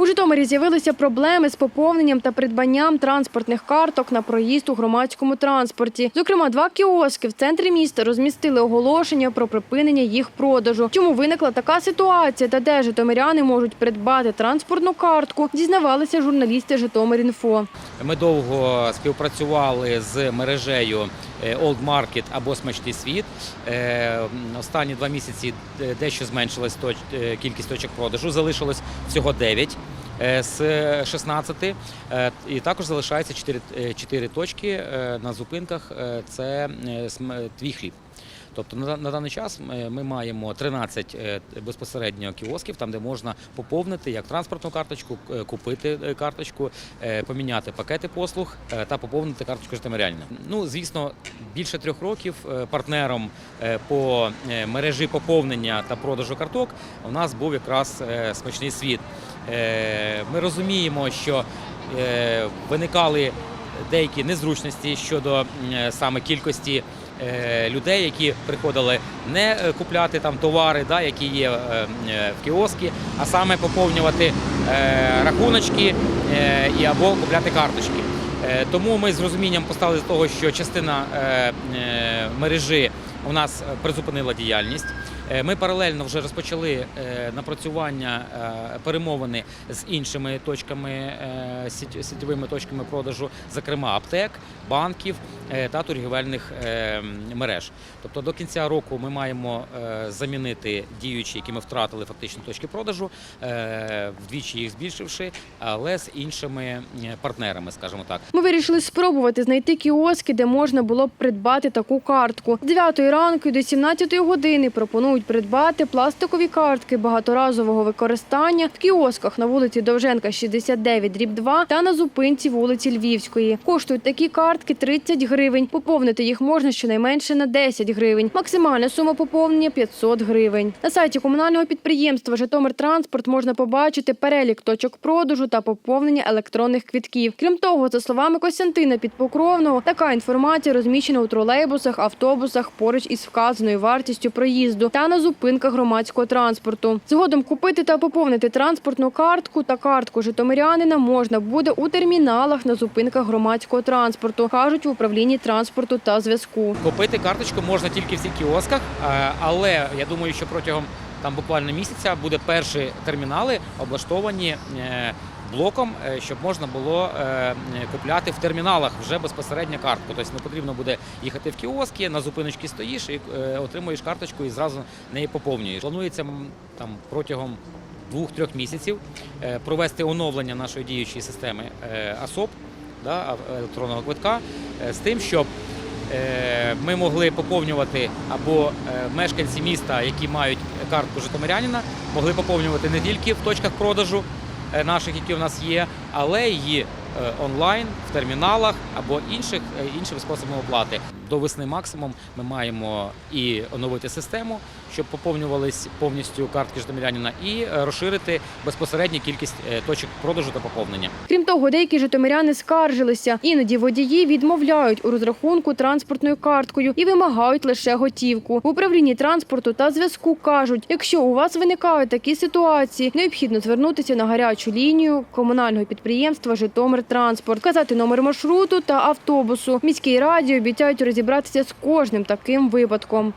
У Житомирі з'явилися проблеми з поповненням та придбанням транспортних карток на проїзд у громадському транспорті. Зокрема, два кіоски в центрі міста розмістили оголошення про припинення їх продажу. Чому виникла така ситуація та де житомиряни можуть придбати транспортну картку, дізнавалися журналісти Житомир.Інфо. Ми довго співпрацювали з мережею Old Market або Смачний світ. Е, Останні два місяці е, дещо зменшилась точ- е, кількість точок продажу. Залишилось всього 9 е, з 16. Е, І також залишається 4, 4 точки е, на зупинках. Е, Це е, твій хліб. Тобто на, даний час ми маємо 13 е, безпосередньо кіосків, там де можна поповнити як транспортну карточку, е, купити е, карточку, поміняти пакети послуг та поповнити карточку житомирянина. Ну звісно, більше трьох років партнером по мережі поповнення та продажу карток у нас був якраз смачний світ. Ми розуміємо, що виникали деякі незручності щодо саме кількості людей, які приходили не е, купляти там товари, да, які є е, е, в кіоскі, а саме поповнювати е, рахуночки е, і або купляти карточки. Е, Тому ми з розумінням поставили до того, що частина е, е, мережі у нас е, призупинила діяльність. Е, Ми паралельно вже розпочали е, напрацювання е, перемовини з іншими точками сітєвими точками продажу, зокрема аптек, банків та торгівельних мереж. Тобто до кінця року ми маємо замінити діючі, які ми втратили фактично точки продажу, вдвічі їх збільшивши, але з іншими партнерами, скажімо так. Ми вирішили спробувати знайти кіоски, де можна було б придбати таку картку. З 9 ранку до 17 години пропонують придбати пластикові картки багаторазового використання в кіосках на вулиці Довженка, 69, дріб 2 та на зупинці вулиці Львівської. Коштують такі картки 30 гривень. Поповнити їх можна щонайменше на 10 гривень. Максимальна сума поповнення 500 гривень. На сайті комунального підприємства Житомиртранспорт можна побачити перелік точок продажу та поповнення електронних квитків. Крім того, за словами Костянтина Підпокровного, така інформація розміщена у тролейбусах, автобусах поруч із вказаною вартістю проїзду та на зупинках громадського транспорту. Згодом купити та поповнити транспортну картку та картку житомирянина можна буде у терміналах на зупинках громадського транспорту, кажуть в управлінні транспорту та зв'язку. Купити карточку можна тільки в цих кіосках, е, але я думаю, що протягом там буквально місяця буде перші термінали облаштовані е, блоком, е, щоб можна було е, купляти в терміналах вже безпосередньо картку. Тобто не потрібно буде їхати в кіоски, на зупиночці стоїш і е, отримуєш карточку і зразу неї поповнюєш. Планується там протягом двох-трьох місяців провести оновлення нашої діючої системи АСОП да, електронного квитка з тим, щоб ми могли поповнювати або мешканці міста, які мають картку житомирянина, могли поповнювати не тільки в точках продажу наших, які у нас є, але й е, онлайн в терміналах або інших іншим іншими способами оплати. До весни максимум ми маємо і оновити систему, щоб поповнювались повністю картки житомирянина, і е, розширити безпосередню кількість е, точок продажу та поповнення. Крім того, деякі житомиряни скаржилися. Іноді водії відмовляють у розрахунку транспортною карткою і вимагають лише готівку. В управлінні транспорту та зв'язку кажуть, якщо у вас виникають такі ситуації, необхідно звернутися на гарячу лінію комунального підприємства Житомиртранспорт, вказати номер маршруту та автобусу. Міській раді обіцяють розібратися з кожним таким випадком.